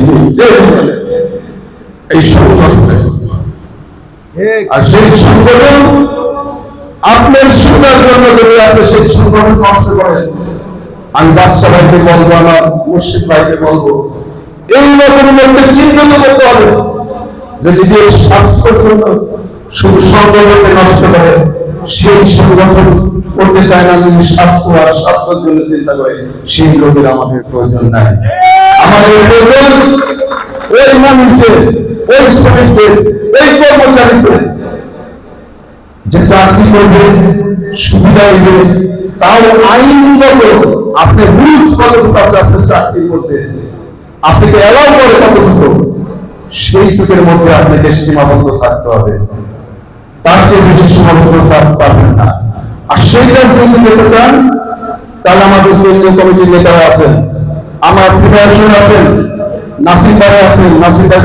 দিন যে হোটেলে, এই সংগঠনে আর সেই সংগঠন আপনার সুবিধার জন্য যদি আপনি সেই সংগঠন নষ্ট করেন আমি বাদশাহ ভাইকে বলব আমার মুর্শিদ ভাইকে বলব এই রকম চিহ্নিত করতে হবে যে নিজের স্বার্থের জন্য শুধু সংগঠনকে নষ্ট করে সেই সংগঠন করতে চায় না নিজের স্বার্থ আর স্বার্থের জন্য চিন্তা করে সেই লোকের আমাদের প্রয়োজন নাই। আমাদের প্রয়োজন ওই মানুষদের, ওই শ্রমিকদের, ওই কর্মচারীদের। যে চাকরি করবে, সুবিধা দিবে তাও আইনগত আপনি রুলস কতটুকু আছে আপনার চাকরি করতে। আপনাকে এলাও করে কতটুকু। সেইটুকের মধ্যে আপনাকে সীমাবদ্ধ থাকতে হবে। তার চেয়ে বেশি সীমাবদ্ধ থাকতে পারবেন না। আর যেতে চান, তাহলে আমাদের কেন্দ্রীয় কমিটির আছেন, আমার আছেন, নাসির ভাই আছেন, নাসির ভাই